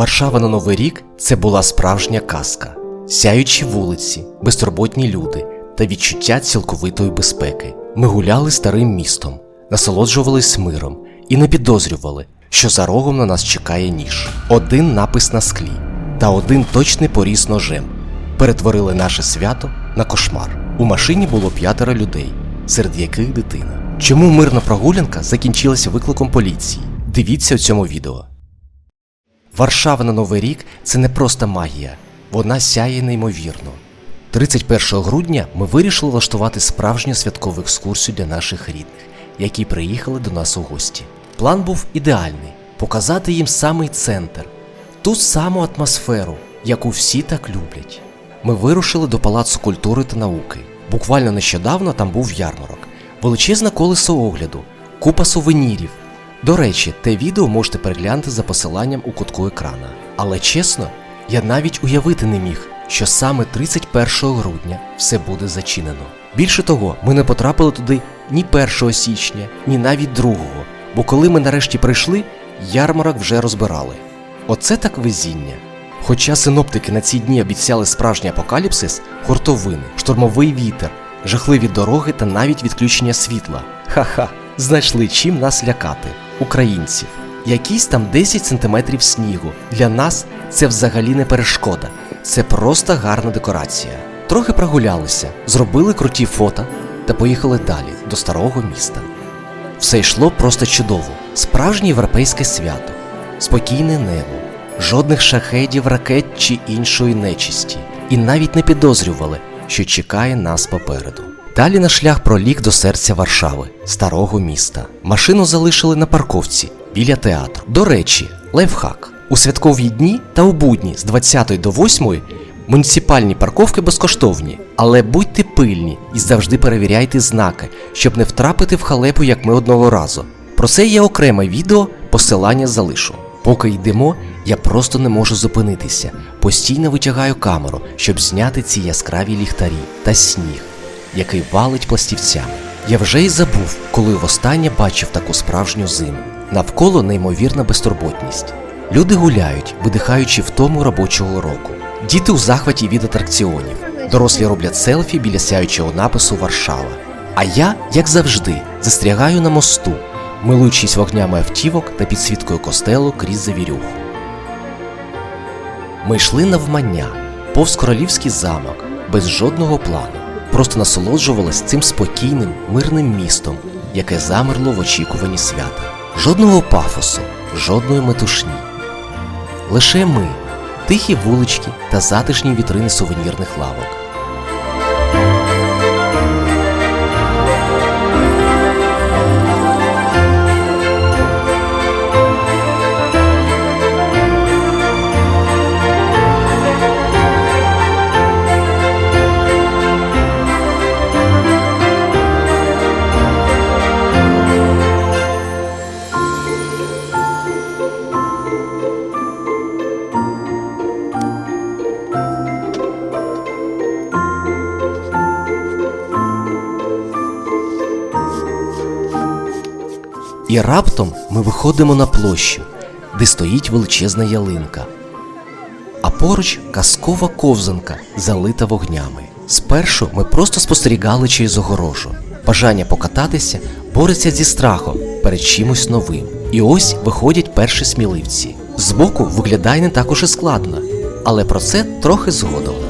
Варшава на Новий рік це була справжня казка, сяючі вулиці, безтурботні люди та відчуття цілковитої безпеки. Ми гуляли старим містом, насолоджувались миром і не підозрювали, що за рогом на нас чекає ніж. Один напис на склі та один точний поріз ножем перетворили наше свято на кошмар. У машині було п'ятеро людей, серед яких дитина. Чому мирна прогулянка закінчилася викликом поліції? Дивіться у цьому відео. Варшава на Новий рік це не просто магія, вона сяє неймовірно. 31 грудня ми вирішили влаштувати справжню святкову екскурсію для наших рідних, які приїхали до нас у гості. План був ідеальний показати їм самий центр, ту саму атмосферу, яку всі так люблять. Ми вирушили до Палацу культури та науки. Буквально нещодавно там був ярмарок, величезне колесо огляду, купа сувенірів. До речі, те відео можете переглянути за посиланням у кутку екрана. Але чесно, я навіть уявити не міг, що саме 31 грудня все буде зачинено. Більше того, ми не потрапили туди ні 1 січня, ні навіть 2, бо коли ми нарешті прийшли, ярмарок вже розбирали. Оце так везіння. Хоча синоптики на ці дні обіцяли справжній апокаліпсис, хуртовини, штурмовий вітер, жахливі дороги та навіть відключення світла. Ха-ха, знайшли чим нас лякати, українців. Якісь там 10 сантиметрів снігу. Для нас це взагалі не перешкода, це просто гарна декорація. Трохи прогулялися, зробили круті фото та поїхали далі до старого міста. Все йшло просто чудово, справжнє європейське свято, спокійне небо, жодних шахедів, ракет чи іншої нечисті, і навіть не підозрювали, що чекає нас попереду. Далі на шлях проліг до серця Варшави, старого міста. Машину залишили на парковці біля театру. До речі, лайфхак. У святкові дні та у будні з 20 до 8 муніципальні парковки безкоштовні, але будьте пильні і завжди перевіряйте знаки, щоб не втрапити в халепу, як ми одного разу. Про це є окреме відео, посилання залишу. Поки йдемо, я просто не можу зупинитися. Постійно витягаю камеру, щоб зняти ці яскраві ліхтарі та сніг, який валить пластівцями. Я вже й забув, коли востаннє бачив таку справжню зиму. Навколо неймовірна безтурботність. Люди гуляють, видихаючи втому робочого року. Діти у захваті від атракціонів. Дорослі роблять селфі біля сяючого напису Варшава. А я, як завжди, застрягаю на мосту, милуючись вогнями автівок та підсвіткою костелу крізь завірюху. Ми йшли навмання, повз королівський замок, без жодного плану, просто насолоджувалась цим спокійним, мирним містом, яке замерло в очікуванні свята. Жодного пафосу, жодної метушні. Лише ми, тихі вулички та затишні вітрини сувенірних лавок. І раптом ми виходимо на площу, де стоїть величезна ялинка. А поруч казкова ковзанка, залита вогнями. Спершу ми просто спостерігали через огорожу. Бажання покататися бореться зі страхом перед чимось новим. І ось виходять перші сміливці. Збоку виглядає не так уж і складно, але про це трохи згодом.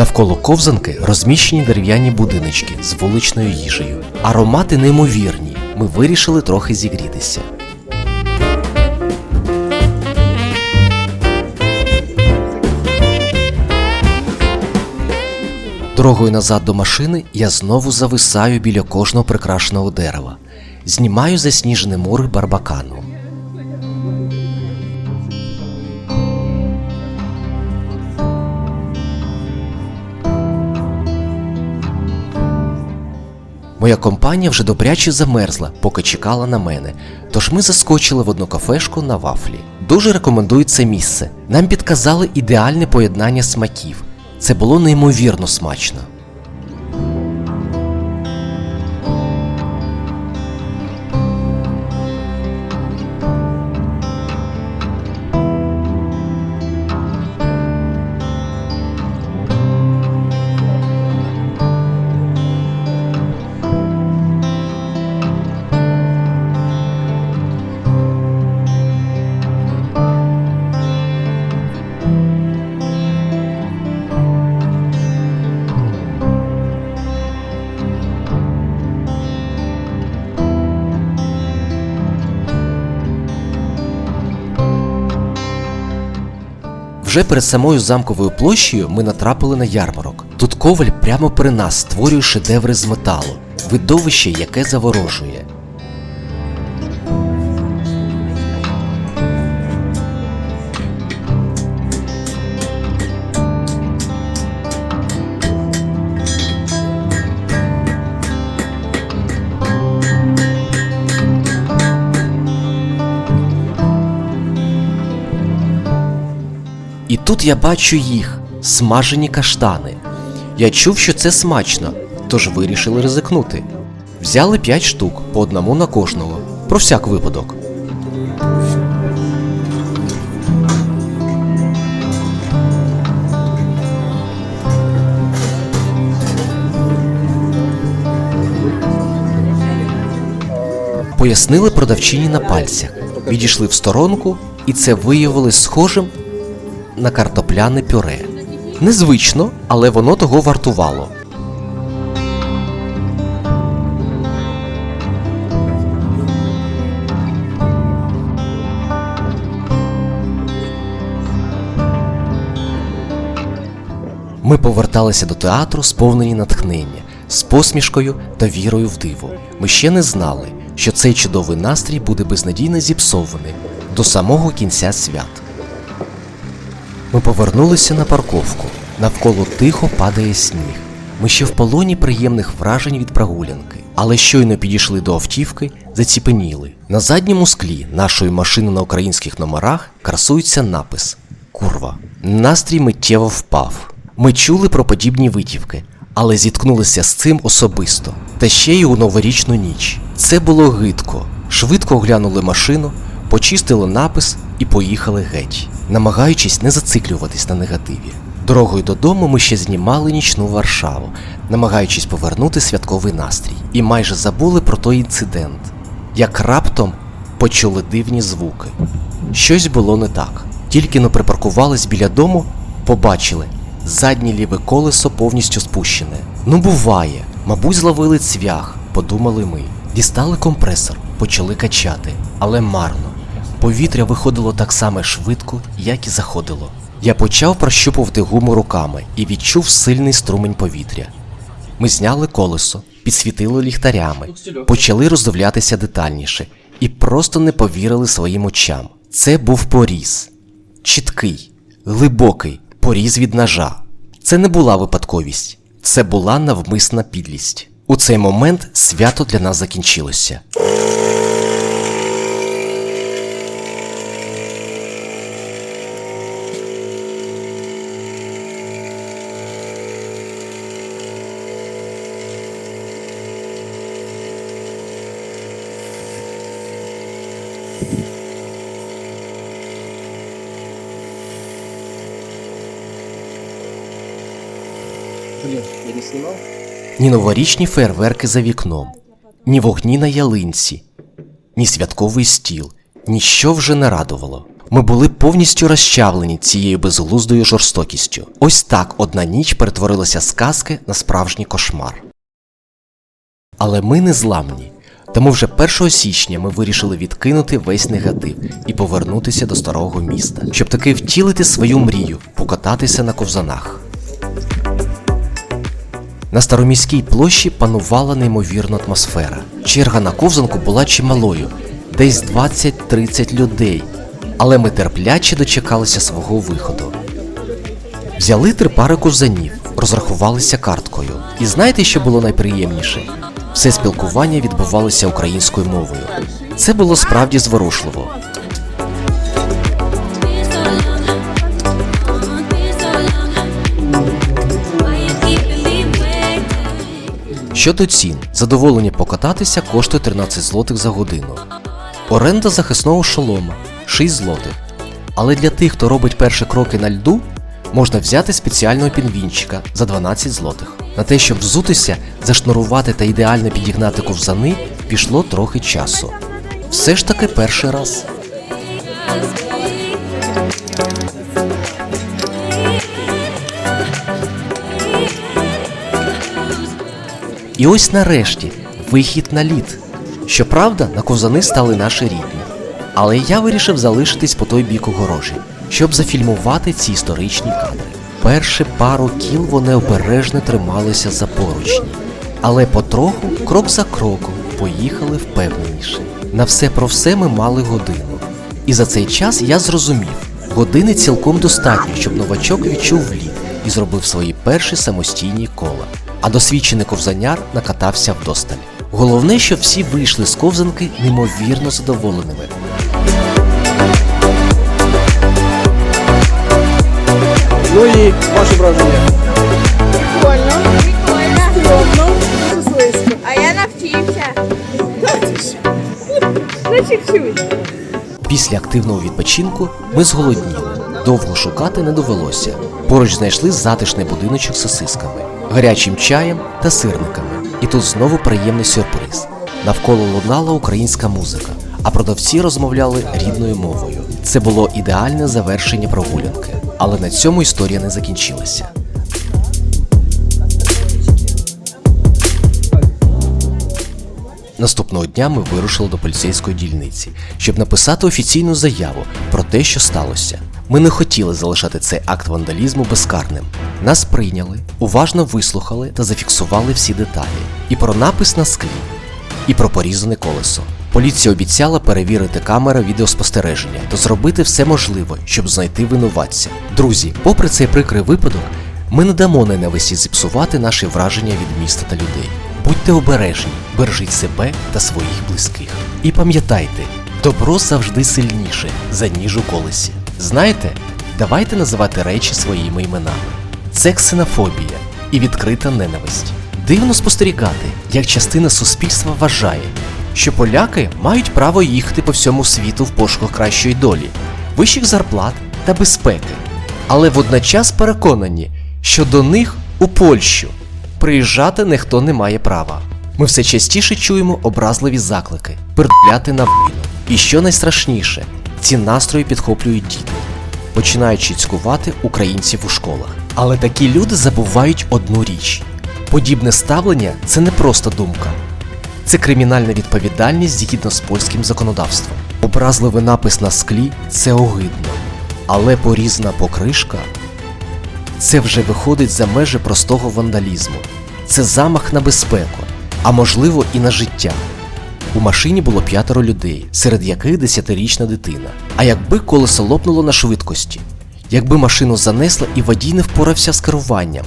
Навколо ковзанки розміщені дерев'яні будиночки з вуличною їжею. Аромати неймовірні. Ми вирішили трохи зігрітися. Дорогою назад до машини я знову зависаю біля кожного прикрашеного дерева. Знімаю засніжений мури барбакану. Моя компанія вже добряче замерзла, поки чекала на мене. Тож ми заскочили в одну кафешку на вафлі. Дуже рекомендую це місце. Нам підказали ідеальне поєднання смаків. Це було неймовірно смачно. Вже перед самою замковою площею ми натрапили на ярмарок. Тут коваль прямо при нас створює шедеври з металу, видовище, яке заворожує. І тут я бачу їх смажені каштани. Я чув, що це смачно, тож вирішили ризикнути. Взяли 5 штук по одному на кожного, про всяк випадок. Пояснили продавчині на пальцях, відійшли в сторонку, і це виявилось схожим на картопляне пюре. Незвично, але воно того вартувало. Ми поверталися до театру, сповнені натхнення, з посмішкою та вірою в диво. Ми ще не знали, що цей чудовий настрій буде безнадійно зіпсований до самого кінця свят. Ми повернулися на парковку. Навколо тихо падає сніг. Ми ще в полоні приємних вражень від прогулянки, але щойно підійшли до автівки, заціпеніли. На задньому склі нашої машини на українських номерах красується напис Курва. Настрій миттєво впав. Ми чули про подібні витівки, але зіткнулися з цим особисто. Та ще й у новорічну ніч. Це було гидко. Швидко оглянули машину, почистили напис і поїхали геть, намагаючись не зациклюватись на негативі. Дорогою додому ми ще знімали нічну Варшаву, намагаючись повернути святковий настрій, і майже забули про той інцидент, як раптом почули дивні звуки. Щось було не так. Тільки но припаркувались біля дому, побачили заднє ліве колесо повністю спущене. Ну буває, мабуть, зловили цвях, подумали ми. Дістали компресор, почали качати, але марно. Повітря виходило так само швидко, як і заходило. Я почав прощупувати гуму руками і відчув сильний струмень повітря. Ми зняли колесо, підсвітили ліхтарями, почали роздивлятися детальніше і просто не повірили своїм очам. Це був поріз. Чіткий, глибокий поріз від ножа. Це не була випадковість, це була навмисна підлість. У цей момент свято для нас закінчилося. Ні новорічні фейерверки за вікном, ні вогні на ялинці, ні святковий стіл, ніщо вже не радувало. Ми були повністю розчавлені цією безглуздою жорстокістю. Ось так одна ніч перетворилася з казки на справжній кошмар. Але ми не зламні. Тому вже 1 січня ми вирішили відкинути весь негатив і повернутися до старого міста, щоб таки втілити свою мрію, покататися на ковзанах. На староміській площі панувала неймовірна атмосфера. Черга на ковзанку була чималою, десь 20-30 людей. Але ми терпляче дочекалися свого виходу. Взяли три пари ковзанів, розрахувалися карткою. І знаєте, що було найприємніше? Все спілкування відбувалося українською мовою. Це було справді зворушливо. Щодо цін, задоволення покататися коштує 13 злотих за годину. Оренда захисного шолома 6 злотих. Але для тих, хто робить перші кроки на льду, можна взяти спеціального пінгвінчика за 12 злотих. На те, щоб взутися, зашнурувати та ідеально підігнати ковзани, пішло трохи часу. Все ж таки перший раз. І ось нарешті вихід на лід. Щоправда, на ковзани стали наші рідні. Але я вирішив залишитись по той бік огорожі. щоб зафільмувати ці історичні кадри. Перші пару кіл вони обережно трималися за поручні, але потроху, крок за кроком, поїхали впевненіше. На все про все ми мали годину. І за цей час я зрозумів, години цілком достатньо, щоб новачок відчув лід і зробив свої перші самостійні кола. А досвідчений ковзаняр накатався вдосталь. Головне, щоб всі вийшли з ковзанки неймовірно задоволеними. Ну і ваші враження. Прикольно. Прикольно. Стрьомно. Слизько. А я навчився. Ну, чуть-чуть. Після активного відпочинку ми зголодніли. Довго шукати не довелося. Поруч знайшли затишний будиночок з сосисками, гарячим чаєм та сирниками. І тут знову приємний сюрприз. Навколо лунала українська музика, а продавці розмовляли рідною мовою. Це було ідеальне завершення прогулянки. Але на цьому історія не закінчилася. Наступного дня ми вирушили до поліцейської дільниці, щоб написати офіційну заяву про те, що сталося. Ми не хотіли залишати цей акт вандалізму безкарним. Нас прийняли, уважно вислухали та зафіксували всі деталі. І про напис на склі, і про порізане колесо. Поліція обіцяла перевірити камери відеоспостереження та зробити все можливе, щоб знайти винуватця. Друзі, попри цей прикрий випадок, ми не дамо ненависті зіпсувати наші враження від міста та людей. Будьте обережні, бережіть себе та своїх близьких. І пам'ятайте, добро завжди сильніше за ніж у колесі. Знаєте, давайте називати речі своїми іменами. Це ксенофобія і відкрита ненависть. Дивно спостерігати, як частина суспільства вважає, що поляки мають право їхати по всьому світу в пошуках кращої долі, вищих зарплат та безпеки, але водночас переконані, що до них у Польщу приїжджати ніхто не має права. Ми все частіше чуємо образливі заклики, пердляти на війну. І що найстрашніше, ці настрої підхоплюють діти, починаючи цькувати українців у школах. Але такі люди забувають одну річ: подібне ставлення це не просто думка, це кримінальна відповідальність згідно з польським законодавством. Образливий напис на склі це огидно, але порізна покришка це вже виходить за межі простого вандалізму. Це замах на безпеку, а можливо і на життя. У машині було п'ятеро людей, серед яких десятирічна дитина. А якби колесо лопнуло на швидкості, якби машину занесло і водій не впорався з керуванням,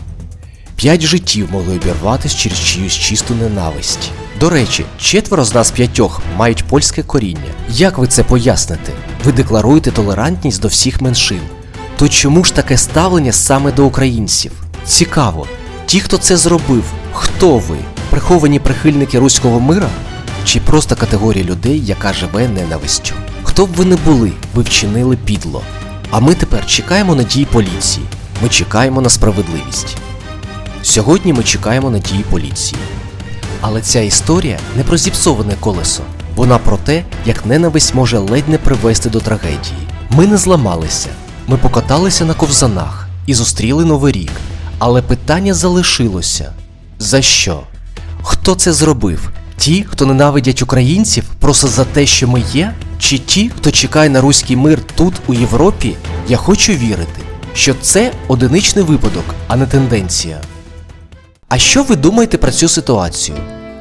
п'ять життів могли обірватися через чиюсь чисту ненависть. До речі, четверо з нас п'ятьох мають польське коріння. Як ви це поясните? Ви декларуєте толерантність до всіх меншин. То чому ж таке ставлення саме до українців? Цікаво, ті, хто це зробив, хто ви? Приховані прихильники руського мира? Чи просто категорія людей, яка живе ненавистю? Хто б ви не були, ви вчинили підло. А ми тепер чекаємо на дії поліції. Ми чекаємо на справедливість. Сьогодні ми чекаємо на дії поліції. Але ця історія не про зіпсоване колесо. Вона про те, як ненависть може ледь не привести до трагедії. Ми не зламалися, ми покаталися на ковзанах і зустріли новий рік. Але питання залишилося: за що? Хто це зробив? Ті, хто ненавидять українців просто за те, що ми є? Чи ті, хто чекає на руський мир тут, у Європі? Я хочу вірити, що це одиничний випадок, а не тенденція. А що ви думаєте про цю ситуацію?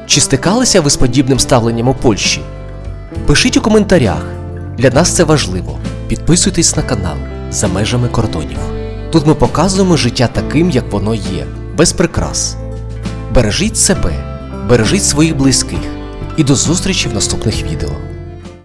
Чи стикалися ви з подібним ставленням у Польщі? Пишіть у коментарях. Для нас це важливо. Підписуйтесь на канал за межами кордонів. Тут ми показуємо життя таким, як воно є, без прикрас. Бережіть себе, бережіть своїх близьких і до зустрічі в наступних відео.